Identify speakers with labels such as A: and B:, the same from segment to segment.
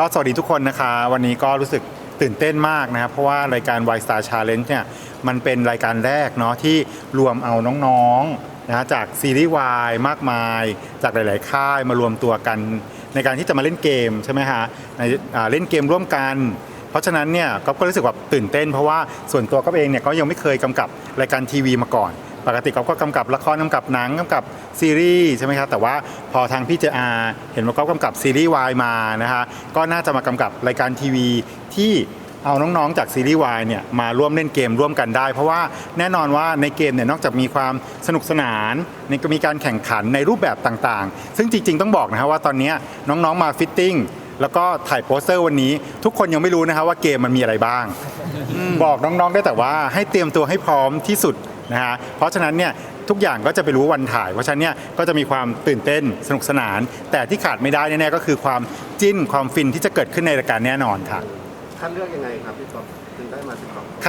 A: ก็สวัสดีทุกคนนะคะ วันนี้ก็รู้สึกตื่นเต้นมากนะครับ เพราะว่ารายการ Y Star Challenge เนี่ยมันเป็นรายการแรกเนาะที่รวมเอาน้องๆนะจากซีรีส์ Y มากมาย จากหลายๆ ค่ายมารวมตัวกันในการที่จะมาเล่นเกมใช่ไหมฮะในเล่นเกมร่วมกัน เพราะฉะนั้นเนี่ยก็รู้สึกแบบตื่นเต้น เพราะว่าส่วนตัวก๊อฟเองเนี่ยก็ยังไม่เคยกำกับรายการทีวีมาก่อน ปกติก๊อฟก็กำกับละครกำกับหนังกำกับซีรีส์ใช่ไหมครับแต่ว่าพอทางพี่เจอาเห็นว่าก๊อฟกำกับซีรีส์วายมานะฮะก็น่าจะมากำกับรายการทีวีที่เอาน้องๆ จากซีรีส์วายเนี่ยมาร่วมเล่นเกมร่วมกันได้ เพราะว่าแน่นอนว่าในเกมเนี่ยนอกจากมีความสนุกสนานในก็มีการแข่งขันในรูปแบบต่างๆ ซึ่งจริงๆ ต้องบอกนะฮะว่าตอนนี้น้องๆมาฟิตติ้งแล้วก็ถ่ายโปสเตอร์วันนี้ ทุกคนยังไม่รู้นะครับว่าเกมมันมีอะไรบ้าง บอกน้องๆได้แต่ว่าให้เตรียมตัวให้พร้อมที่สุด นะฮะเพราะฉะนั้นเนี่ยทุกอย่างก็จะไปรู้วันถ่าย เพราะฉะนั้นเนี่ยก็จะมีความตื่นเต้นสนุกสนาน แต่ที่ขาดไม่ได้แน่ๆก็คือความจิ้นความฟินที่จะเกิดขึ้นในรายการแน่นอนค่ะ
B: คัดเลือกยังไงครับพี่ก๊อฟ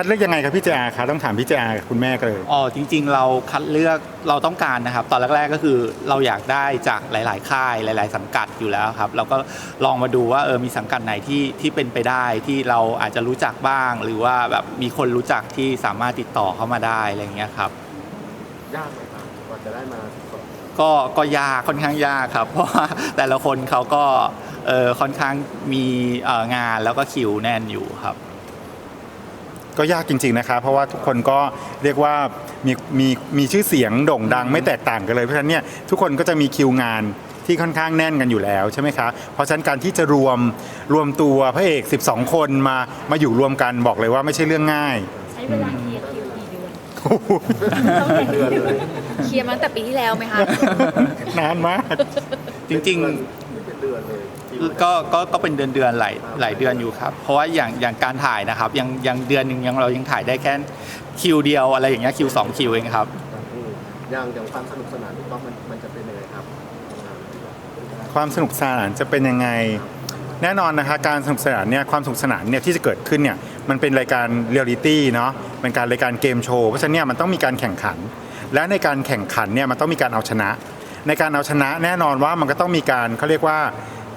A: คัดเลือกยังไงครับพี่เจอาครับต้องถามพี่เจอากับคุณแม่กันเลย
C: อ๋อจริงๆ เราคัดเลือกเราต้องการนะครับ ตอนแรกๆก็คือเราอยากได้จากหลาย ๆ ค่ายหลาย ๆ สังกัดอยู่แล้วครับ เราก็ลองมาดูว่าเออมีสังกัดไหนที่ที่เป็นไปได้ที่เราอาจจะรู้จักบ้าง หรือว่าแบบมีคนรู้จักที่สามารถติดต่อเข้ามาได้อะไรอย่างเงี้ยครับ
B: ยากไหมครับกว่าจะได้มา
C: ก็ก็ยากค่อนข้างยากครับ เพราะว่าแต่ละคนเขาก็เออค่อนข้างมีเอ่องานแล้วก็คิวแน่นอยู่ครับ
A: ก็ยากจริงๆนะครับเพราะว่าทุกคนก็เรียกว่ามีมีมีชื่อเสียงโด่งดังไม่แตกต่างกันเลย เพราะฉะนั้นเนี่ยทุกคนก็จะมีคิวงานที่ค่อนข้างแน่นกันอยู่แล้วใช่ไหมคะ เพราะฉะนั้นการที่จะรวมรวมตัวพระเอก 12 คนมามาอยู่รวมกันบอกเลยว่าไม่ใช่เรื่องง่าย
D: ใช้เวลาเคลียร์คิวกี่เดือนต้องเคลียร์เคลียร์มาตั้งแต่ปีที่แล้วไหมคะ
A: นานมาก
C: จริงๆ
B: ไม่เป็นเดือนเลย คิว
C: ก็ก็ก็เป็นเดือนเดือนๆหลายหลายเดือนอยู่ครับ เพราะว่าอย่างอย่างการถ่ายนะครับยังยังเดือนหนึ่งยังเรายังถ่ายได้แค่คิวเดียวอะไรอย่างเงี้ยคิวสองคิวเองครับ
B: อืมอย่างอย่างความสนุกสนานพี่ก๊อฟมันมันจะเป็นยังไงครับ
A: ความสนุกสนานจะเป็นยังไง แน่นอนนะคะการสนุกสนานเนี่ยความสนุกสนานเนี่ยที่จะเกิดขึ้นเนี่ยมันเป็นรายการเรียลลิตี้เนาะเป็นการรายการเกมโชว์เพราะฉะนั้นเนี่ยมันต้องมีการแข่งขัน และในการแข่งขันเนี่ยมันต้องมีการเอาชนะ ในการเอาชนะแน่นอนว่ามันก็ต้องมีการเขาเรียกว่า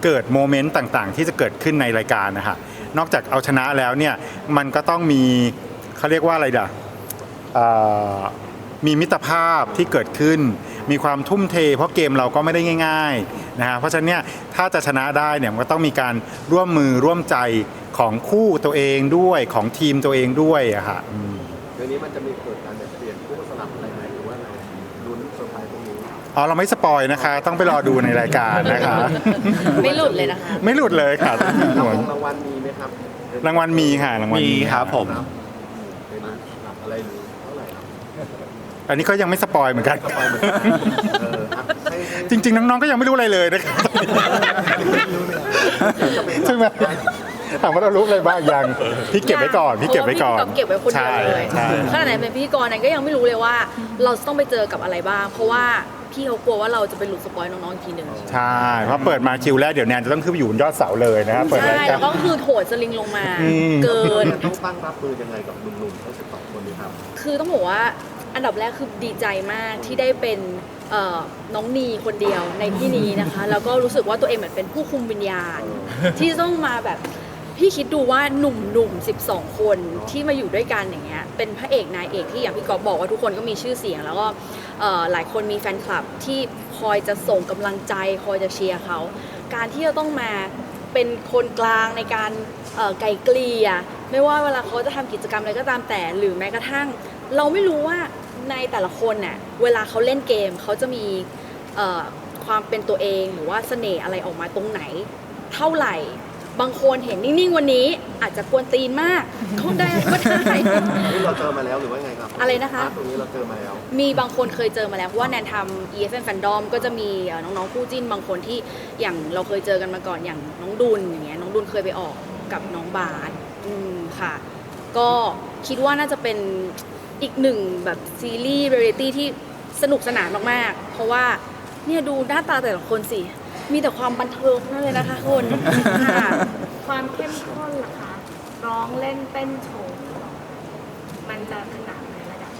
A: เกิดโมเมนต์ต่างๆ ที่จะเกิดขึ้นในรายการนะฮะนอกจากเอาชนะแล้วเนี่ยมันก็ต้องมีเขาเรียกว่าอะไรด่ะมีมิตรภาพที่เกิดขึ้น มีความทุ่มเท เพราะเกมเราก็ไม่ได้ง่ายๆนะฮะเพราะฉะนั้นเนี่ยถ้าจะชนะได้เนี่ยมันก็ต้องมีการร่วมมือร่วมใจของคู่ตัวเองด้วยของทีมตัวเองด้วยอะค่ะ
B: เดี๋ยวนี้มันจะมีเกิดการแบบ อ๋อเราไม่
A: สปอยนะคะ ต้องไปรอดูในรายการนะคะ
D: ไม่หลุดเลยนะคะ
A: ไม่หลุดเลยค่ะ
B: รางวัลรางวัลมีไหมครับ
A: รางวัลมีค่ะรางวัล
C: มีครับผม
B: ครับเป็นหลักอะไรหรือเท่าไหร่ครับ
A: อันนี้ก็ยังไม่สปอยเหมือนกัน
B: ไปเหมือนกันเออครับให้ให้
A: จริง ๆ น้องๆก็ยังไม่รู้อะไรเลยนะครับใช่ไหมถามว่าเรารู้อะไรบ้างยังพี่เก็บไว้ก่อนพี่เก็บไว้ก่อน
D: พราะว่าพี่เก็บไว้คนเดียวเลย
A: ใช่ใช่
D: ขนาดไหนเป็นพิธีกรนั้นก็ยังไม่รู้เลยว่า เราจะต้องไปเจอกับอะไรบ้าง เพราะว่า พี่เขากลัวว่าเราจะไปหลุดสปอยน้องๆอีกทีหนึ่ง
A: ใช่เพราะเปิดมาคิวแรกเดี๋ยวแนนจะต้องขึ้นไปอยู่บนยอดเสาเลยนะครับเปิด
D: ใช่
A: รายกา
D: แล้
A: ร
D: วก็คือโถดสลิงลงมา
A: อืม
D: เกิน
B: ต้องตั้งรับมือยังไงกับหนุ่มๆทั้ง12คนนี้ครับ
D: คือต้องบอกว่าอันดับแรกคือดีใจมากที่ได้เป็นเอ่อน้องนีคนเดียวในที่นี้นะคะ แล้วก็รู้สึกว่าตัวเองเหมือนเป็นผู้คุมวิญญาณ ที่ต้องมาแบบ พี่คิดดูว่าหนุ่มหนุ่ม12 คนที่มาอยู่ด้วยกันอย่างเงี้ยเป็นพระเอกนายเอกที่อย่างพี่กอฟบอกว่าทุกคนก็มีชื่อเสียง แล้วก็หลายคนมีแฟนคลับที่คอยจะส่งกำลังใจ คอยจะเชียร์เขาการที่จะต้องมาเป็นคนกลางในการไกลเกลี่ยไม่ว่าเวลาเขาจะทำกิจกรรมอะไรก็ตามแต่ หรือแม้กระทั่ง เราไม่รู้ว่าในแต่ละคนน่ะเวลาเขาเล่นเกมเขาจะมีความเป็นตัวเองหรือว่าเสน่ห์อะไรออกมาตรงไหน เท่าไหร่ บางคนเห็นนิ่งๆวันนี้อาจจะกวนตีนมากเขาได้ก็ได้
B: นี่เราเจอมาแล้วหรือว่าไงครับ
D: อะไรนะคะ
B: ตรงนี้เราเจอมาแล้ว
D: มีบางคนเคยเจอมาแล้วเพราะว่าแนนทำ EFM Fandom ก็จะมีเอ่อน้องๆคู่จิ้นบางคนที่อย่างเราเคยเจอกันมาก่อนอย่างน้องดุลอย่างเงี้ยน้องดุลเคยไปออกกับน้องบาสอืมค่ะ ก็คิดว่าน่าจะเป็นอีกหนึ่งแบบซีรีส์เรียลิตี้ที่สนุกสนานมากๆ เพราะว่าเนี่ยดูหน้าตาแต่ละคนสิ มีแต่ความบันเทิงทั้งนั่นเลยนะคะคุณค่ะ
E: ความเข้มข้นล่ะคะ ร้องเล่นเต้นโชว์ มันจะขนาดไหนระดับ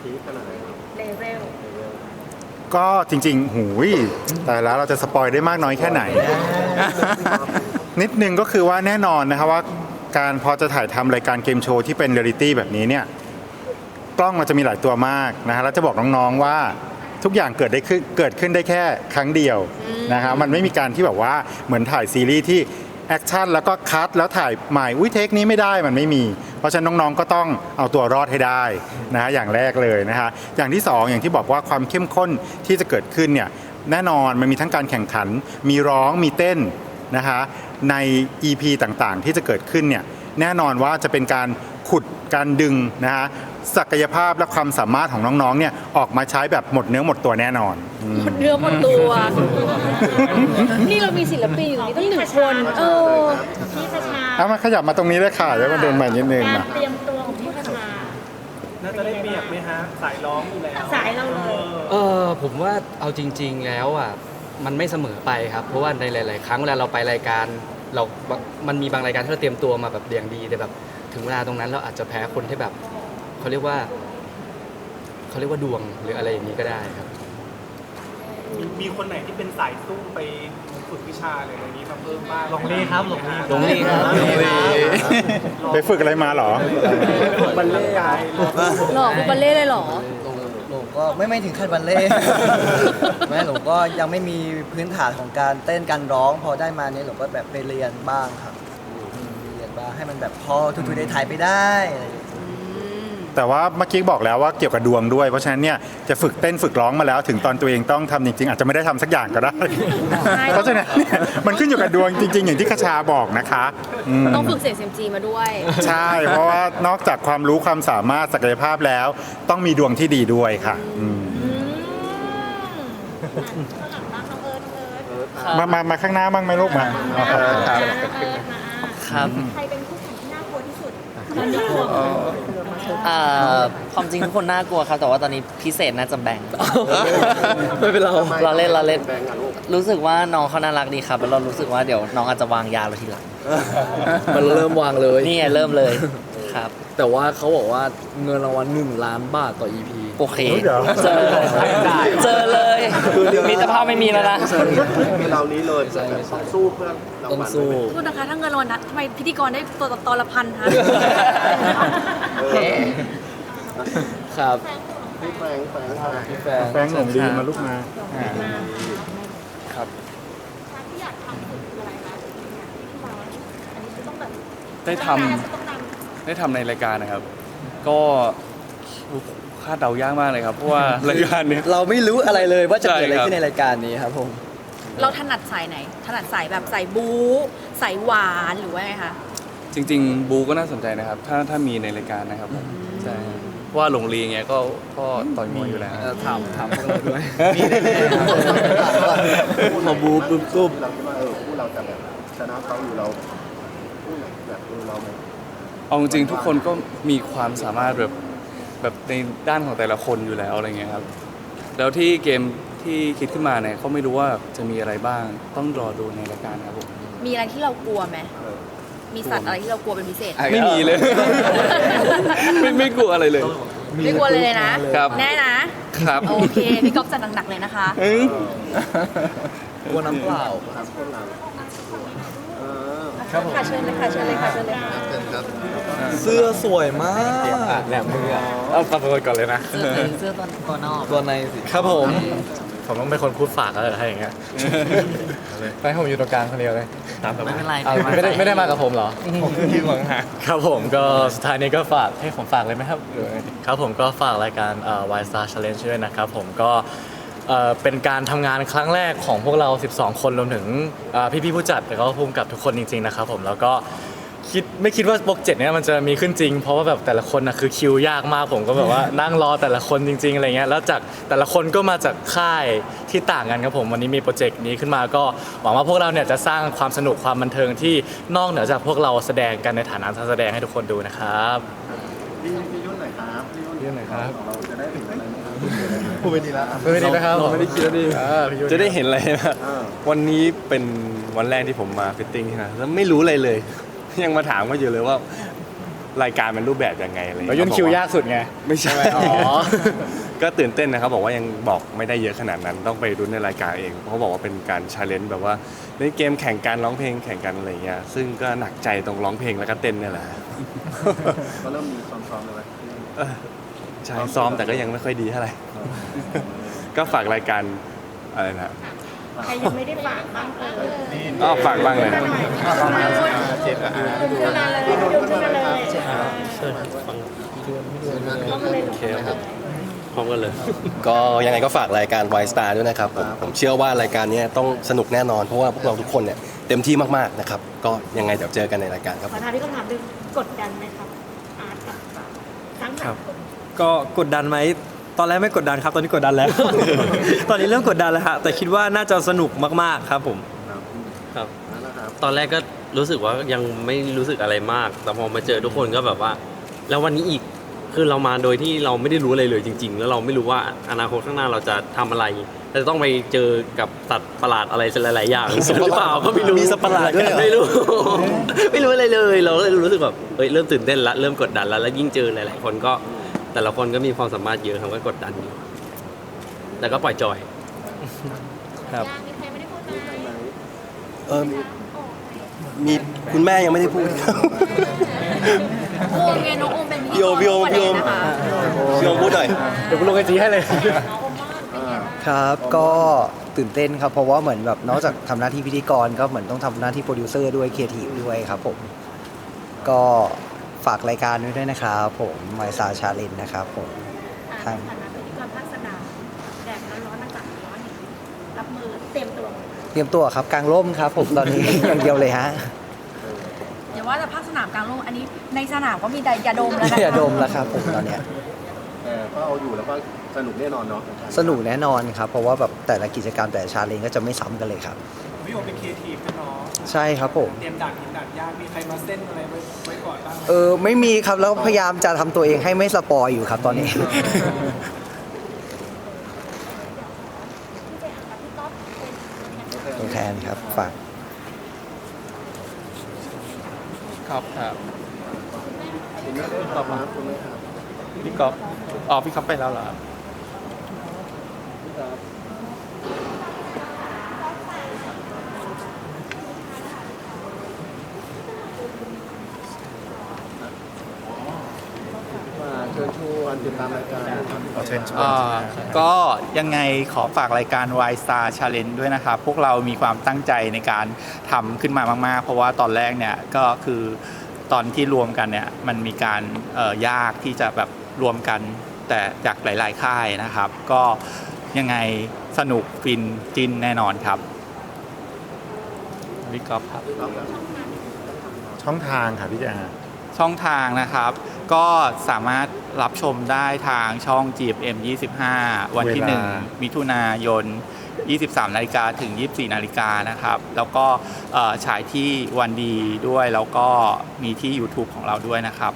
B: พีคขนาดไหนครับ
E: เลเวล
A: ก็จริง ๆ หูยแต่แล้วเราจะสปอยได้มากน้อยแค่ไหน นิดนึงก็คือว่าแน่นอนนะครับว่าการพอจะถ่ายทำรายการเกมโชว์ที่เป็นเรียลิตี้แบบนี้เนี่ย กล้องมันจะมีหลายตัวมากนะฮะแล้วจะบอกน้อง ๆ ว่า ทุกอย่างเกิดได้ขึ้นเกิดขึ้นได้แค่ครั้งเดียวนะฮะมันไม่มีการที่แบบว่าเหมือนถ่ายซีรีส์ที่แอคชั่นแล้วก็คัดแล้วถ่ายใหม่อุ้ยเทคนี้ไม่ได้มันไม่มี เพราะฉะนั้นน้องๆก็ต้องเอาตัวรอดให้ได้นะฮะอย่างแรกเลยนะฮะอย่างที่สองอย่างที่บอกว่าความเข้มข้นที่จะเกิดขึ้นเนี่ยแน่นอนมันมีทั้งการแข่งขัน มีร้องมีเต้นนะคะใน EP ต่างๆ ที่จะเกิดขึ้นเนี่ยแน่นอนว่าจะเป็นการขุดการดึงนะฮะ ศักยภาพและความสามารถของน้องๆเนี่ยออกมาใช้แบบหมดเนื้อหมดตัวแน่นอนอืม
D: หมดเนื้อหมดตัว นี่เรามีศิลปินอยู่นี่ตั้งหนึ่งคน เออ
E: พี่คชา
A: เอามาขยับมาตรงนี้เลยค่ะแล้วมาเดินมานิดนึง
E: การ
A: นะ
E: เตรียมตัวของพี่คชา
F: น่าจะได้เปรียบไหมฮะ สายร้องอยู่แล้ว
E: สายเราเลย
G: เออผมว่าเอาจริง ๆ แล้วอะมันไม่เสมอไปครับ เพราะว่าในหลาย ๆ ครั้งเวลาเราไปรายการ เรา มันมีบางรายการที่เราเตรียมตัวมาแบบอย่างดีแต่แบบ ถึงเวลาตรงนั้นเราอาจจะแพ้คนที่แบบ เขาเรียกว่าเขาเรียกว่าดวงหรืออะไรอย่างนี้ก็ได้ครับ
F: มีคนไหนที่เป็นสายสู้ไปฝึกวิชาอะไรอย่างนี้มาเพิ่มบ้างลองเล่ครับลองเล่
G: ลงลีครับ
A: ไปฝึกอะไรมาเหรอ
F: บัลเล่ต์
D: หลอกบัลเล่เลยเหรอ
H: หนูก็ไม่ไม่ถึงขั้นบัลเล่ต์แม่หนูก็ยังไม่มีพื้นฐานของการเต้นการร้อง พอได้มาเนี่ยหนูก็แบบไปเรียนบ้างครับอืมเรียนบ้างให้มันแบบพอทุกๆได้ถ่ายไปได้อะไรอย่างเงี้ย
A: แต่ว่าเมื่อกี้บอกแล้วว่าเกี่ยวกับดวงด้วย เพราะฉะนั้นเนี่ยจะฝึกเต้นฝึกร้องมาแล้ว ถึงตอนตัวเองต้องทำจริงๆ อาจจะไม่ได้ทำสักอย่างก็ได้
D: ใช่
A: เพราะฉะนั้นเนี่ยมันขึ้นอยู่กับดวงจริง ๆ อย่างที่คชาบอกนะคะอืม
D: ต้องฝึกเสียงเซมจีมาด้วย
A: ใช่ เพราะว่านอกจากความรู้ความสามารถศักยภาพแล้ว ต้องมีดวงที่ดีด้วยค่ะอืมมามามาข้างหน้าบ้างไหมลูกมาครับ
I: ครับ
E: ใครเป็นคู่แข่งที่น่ากลัวที่สุด
I: อ่าความจริงทุกคนน่ากลัวครับแต่ว่าตอนนี้พิเศษน่าจะแบ่ง
G: ไม่เป็นเรา
I: เราเล่นเราเล่น
B: แบงค์อะลูก
I: รู้สึกว่าน้องเขาน่ารักดีครับแล้วเรารู้สึกว่าเดี๋ยวน้องอาจจะวางยาเราทีหลัง
G: มันเริ่มวางเลย
I: นี่ไงเริ่มเลยครับ
G: แต่ว่าเขาบอกว่าเงินรางวัลหนึ่งล้านบาทต่อ EP
I: โอเค
A: เดี๋ยว
I: เจอเลยเจอเลยมิตรภาพไม่มีแล้วนะ
B: คือเรานี้เลยแบบต้องสู้เพื่อราง
G: ต้อง
B: วัล
G: สู้
D: โทษนะคะถ้าเงินรางวัลนะทำไมพิธีกรได้ตัวตอนละพันคะ
G: ครับ
B: พี่แฟงแฟงแฟง
G: พี่แฟน
A: แฟงหนุ่มดีมาลูกมา
G: ครับ
E: ที่อยากทำคืออะไรคะที่มาอันนี้คือต้องแบบ
J: ได้ทำ
E: ต้องนำ
J: ได้ทำในรายการนะครับ ก็ คาดเดายากมากเลยครับเพราะว่ารายการเนี้ย
H: เราไม่รู้อะไรเลยว่าจะเกิดอะไร
J: ใช่ครับ
H: ขึ้นในรายการนี้ครับผม
D: เราถนัดสายไหน ถนัดสายแบบสายบู๊สายหวานหรือว่าไงคะ
J: จริง ๆ บูก็น่าสนใจนะครับ ถ้าถ้ามีในรายการนะครับผมใช่เพราะว่าหลงลีเงี้ยก็ก็ต่อยมวยอยู่แล้ว
G: เอ่อถามถามพวกเราด้วย
H: มีแน่ๆ
G: พอบูปุ๊บปุ๊บ
B: เราคิดว่าเออคู่เราจะแบบชนะเขาอยู่เราคู่ไหนแบบเออเราไหม
J: เอาจริงๆทุกคนก็มีความสามารถแบบ แบบในด้านของแต่ละคนอยู่แล้วอะไรเงี้ยครับ แล้วที่เกมที่คิดขึ้นมาเนี่ยเขาไม่รู้ว่าจะมีอะไรบ้าง ต้องรอดูในรายการครับผม
D: มีอะไรที่เรากลัวไหมมีสัตว์อะไรที่เรากลัวเป็นพิเศษ
J: ไม่มีเลย ไม่ไม่กลัวอะไรเลย
D: ไม่กลัวเลยเลยนะ ครับ แน่นะ
J: ครับ
D: โอเค พี่ก๊อฟจัดหนักๆเลยนะคะ
J: เอ้ย
G: กลัวน้ำเปล่า
B: ครับพวกเราเอ อ
D: ค่ะเชิญเลยค่ะเชิญเลยค่ะเชิญเลยค่ะ
G: เสื้อสวยมากแหลมมือเอาฟังก่อนเลยนะ
I: เสื้อเสื้อตัวตัวนอก
G: ตัวในสิครับผม ผมต้องเป็นคนพูดฝากแล้วเหรอให้อย่างเงี้ยไปให้ผมอยู่ตรงกลางคนเดียวเลยตามสบาย
I: ไม่เป็นไร
G: เอา
I: เดี๋ยวมา
G: ไม่ได้
I: ใส่
G: ไม่ได้มากับผมเหรอยืนหวังหาครับผมก็สุดท้ายนี้ก็ฝากให้ผมฝากเลยไหมครับหรือไงครับผมก็ฝากรายการเอ่อ Wide Star Challenge ด้วยนะครับผมก็ เอ่อเป็นการทำงานครั้งแรกของพวกเรา 12 คนรวมถึงเอ่อพี่ๆผู้จัดแล้วก็ภูมิกับทุกคนจริงๆนะครับผมแล้วก็คิดไม่คิดว่าโปกเจ็ดเนี่ยมันจะมีขึ้นจริง เพราะว่าแบบแต่ละคนนะคือคิวยากมากผมก็แบบว่า นั่งรอแต่ละคนจริง ๆอะไรเงี้ยแล้วจากแต่ละคนก็มาจากค่ายที่ต่างกันครับผมวันนี้มีโปรเจกต์นี้ขึ้นมาก็หวังว่าพวกเราเนี่ยจะสร้างความสนุกความบันเทิงที่นอกเหนือจากพวกเราแสดงกันในฐานะนักแสดงให้ทุกคนดูนะครับ
B: พี่พี่ยุ่ นหน่อยครับพี่ยุ่น
G: พี่ยุ่นหน่อยครับ
B: ของเราจะได้ถึงอะไรไหมครับ
H: พูดไปดีแล้ว
G: ไม่ได้นะครับเราไม่ได้คิดว่าดี
K: จะได้เห็นอะไรนะ
B: อ่า
K: วันนี้เป็นวันแรกที่ผมมาฟิตติ้งที่นะแล้วไม่รู้อะไรเลย ยังมาถามก็อยู่เลยว่ารายการมันรูปแบบยังไงอะไร
G: เรายุ่นคิวยากสุดไง
K: ไม่ใช่
G: อ๋อ
K: ก็ตื่นเต้นนะครับ บอกว่ายังบอกไม่ได้เยอะขนาดนั้น ต้องไปดูในรายการเอง เพราะเขาบอกว่าเป็นการชาเลนจ์แบบว่าเล่นเกมแข่งกันร้องเพลงแข่งกันอะไรเงี้ย ซึ่งก็หนักใจตรงร้องเพลงแล้วก็เต้นเนี่ยแหละ
B: ก็เริ่มมีซ้อมๆเลยไหม
K: เออใช่ซ้อมแต่ก็ยังไม่ค่อยดีเท่าไหร่ ก็ฝากรายการอะไรนะ
E: ใครยังไม่ได้ฝากบ้างเออ
K: ก็ฝากบ้างเลย
C: เจ็บอะ
E: ขึ้นมาเลยดูขึ้นมาเลยเข้ามาเลย
L: โอเคครับพร้อมกันเลย ก็ยังไงก็ฝากรายการ Y Star ด้วยนะครับผมผมเชื่อว่ารายการนี้ต้องสนุกแน่นอนเพราะว่าพวกเราทุกคนเนี่ยเต็มที่มากๆนะครับ ก็ยังไงเดี๋ยวเจอกันในรายการครับ
E: ขอถามที่คำถามหนึ่งกดดันไหมครับอาร์ตกับ ทั้งสามคน
M: ก็กดดันไหมตอนแรกไม่กดดันครับ ตอนนี้กดดันแล้ว ตอนนี้เริ่มกดดันแล้วฮะแต่คิดว่าน่าจะสนุกมากๆครับผม
L: ครับ
B: นั่นแหละครับ
L: ตอนแรกก็รู้สึกว่ายังไม่รู้สึกอะไรมาก แต่พอมาเจอทุกคนก็แบบว่า แล้ววันนี้อีก คือเรามาโดยที่เราไม่ได้รู้อะไรเลยจริง ๆ แล้วเราไม่รู้ว่าอนาคตข้างหน้าเราจะทำอะไรเราจะต้องไปเจอกับสัตว์ประหลาดอะไรหลายๆอย่างหรือเปล่าก็ไม่รู้
M: มีสัตว์ประหลาดด้วยเหรอ
L: ไม่รู้ ไม่รู้อะไรเลย เราเลยรู้สึกแบบเฮ้ยเริ่มตื่นเต้นละเริ่มกดดันละแล้วยิ่งเจอหลายๆคนก็ แต่ละคนก็มีความสามารถเยอะทำก็กดดันอยู่แต่ก็ปล่อยจอย
M: ครับ
E: มีใครไม่ได้พูดไหม
L: เออ มีคุณแม่ยังไม่ได้พูดครับ
D: โอมไงน้องโอมเป็น
L: พี่โอมพี่โอมพี่โอม
D: นะคะ
L: พี่โอมพูดหน่อย
K: เดี๋ยวกูลงไอจีให้เลย
H: ครับ ก็ตื่นเต้นครับ เพราะว่าเหมือนแบบนอกจากทำหน้าที่พิธีกรก็เหมือนต้องทำหน้าที่โปรดิวเซอร์ด้วยครีเอทีฟด้วยครับผม ก็ฝากรายการไว้ด้วยนะครับผมไมซาชาเลนนะครับผม
E: อ่า
H: ครับ
E: ในฐานะพิธีกรภาคสนามแดดร้อนๆอากาศร้อนอย่างนี้รับมือเตรียมตัว
H: เตรียมตัวครับกลางร่มครับ ผมตอนนี้ อย่างเดียวเลยฮะ
D: อย่าว่าแต่ภาคสนามกลางโลกอันนี้ในสนามก็มีแต่ยาดมแล้วนะ
H: อย่าดมแล้วครับผมตอนเนี้ย
B: เออก็เอาอยู่แล้วก็สนุกแน่นอนเนาะ
H: สนุกแน่นอนครับเพราะว่าแบบแต่ละกิจกรรมแต่ละชาเลนก็จะไม่ซ้ำกันเลยครับ
F: พี่โอเป็นครีเอทีฟกันเนาะ
H: ใช่ครับผม
F: เตรียมดักหินดักยากมีใครมาเส้นอะไรไว้ไว้ก่อนบ้างไหม
H: เออไม่มีครับแล้วพยายามจะทำตัวเองให้ไม่สปอยอยู่ครับตอนนี้ ตัวแท นครับฝาก
C: ครับครับ
B: ตอบมา
C: พี่กอบอ๋อพี่กอบไปแล้วเหรอครับ
B: เชิญชวนติดตามรายการนะครับ
A: ขอเชิญชวน
C: อ่าก็ยังไงขอฝากรายการ Y Star Challenge ด้วยนะครับพวกเรามีความตั้งใจในการทำขึ้นมามาก ๆ เพราะว่าตอนแรกเนี่ยก็คือตอนที่รวมกันเนี่ยมันมีการเอ่อยากที่จะแบบรวมกันแต่จากหลาย ๆ ค่ายนะครับ ก็ยังไงสนุกฟินจินแน่นอนครับวิกอฟครับ
A: ช่องทางค่ะพี่แจา
C: ช่องทางนะครับ ก็สามารถรับชมได้ทางช่อง GFM 25 วันที่
A: เวลา
C: 1 มิถุนายน 23 นาฬิกาถึง 24 นาฬิกานะครับ แล้วก็เอ่อฉายที่วันดีด้วย แล้วก็มีที่ YouTube ของเราด้วยนะครับ